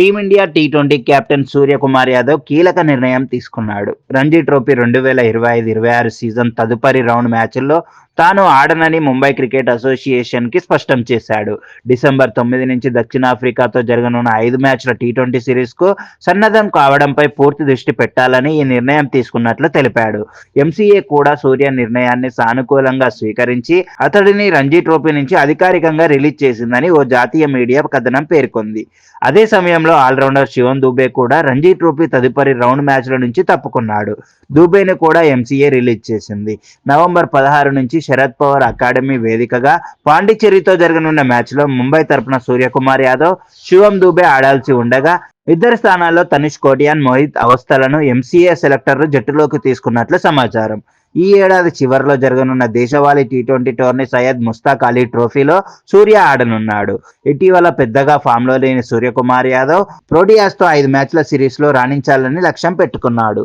Team India T twenty captain Suryakumar Yadav కీలక నిర్ణయం తీసుకున్నాడు. రంజీ ట్రోఫీ రెండు వేల ఇరవై ఐదు ఇరవై ఆరు సీజన్ తదుపరి రౌండ్ మ్యాచ్ల్లో తాను ఆడనని ముంబై క్రికెట్ అసోసియేషన్కి స్పష్టం చేశాడు. డిసెంబర్ తొమ్మిది నుంచి దక్షిణాఫ్రికాతో జరగనున్న ఐదు మ్యాచ్ల టీ ట్వంటీ సిరీస్కు సన్నద్ధం కావడంపై పూర్తి దృష్టి పెట్టాలని ఈ నిర్ణయం తీసుకున్నట్లు తెలిపాడు. ఎంసీఏ కూడా సూర్య నిర్ణయాన్ని సానుకూలంగా స్వీకరించి అతడిని రంజీ ట్రోఫీ నుంచి అధికారికంగా రిలీజ్ చేసిందని ఓ జాతీయ మీడియా కథనం పేర్కొంది. అదే సమయంలో ఆల్రౌండర్ శివన్ దూబే కూడా రంజీ ట్రోఫీ తదుపరి రౌండ్ మ్యాచ్ల నుంచి తప్పుకున్నాడు. దూబేని కూడా ఎంసీఏ రిలీజ్ చేసింది. నవంబర్ పదహారు నుంచి శరద్ పవార్ అకాడమీ వేదికగా పాండిచ్చేరితో జరగనున్న మ్యాచ్లో ముంబై తరపున సూర్యకుమార్ యాదవ్ శివం దూబే ఆడాల్సి ఉండగా ఇద్దరు స్థానాల్లో తనిష్ కోటియాన్ మోహిత్ అవస్థలను ఎంసీఏ సెలెక్టర్లు జట్టులోకి తీసుకున్నట్లు సమాచారం. ఈ ఏడాది చివరిలో జరగనున్న దేశవాళీ T twenty tourney Syed Mushtaq Ali ట్రోఫీలో సూర్య ఆడనున్నాడు. ఇటీవల పెద్దగా ఫామ్లో లేని సూర్యకుమార్ యాదవ్ ప్రోటియాస్తో ఐదు మ్యాచ్ల సిరీస్లో రాణించాలని లక్ష్యం పెట్టుకున్నాడు.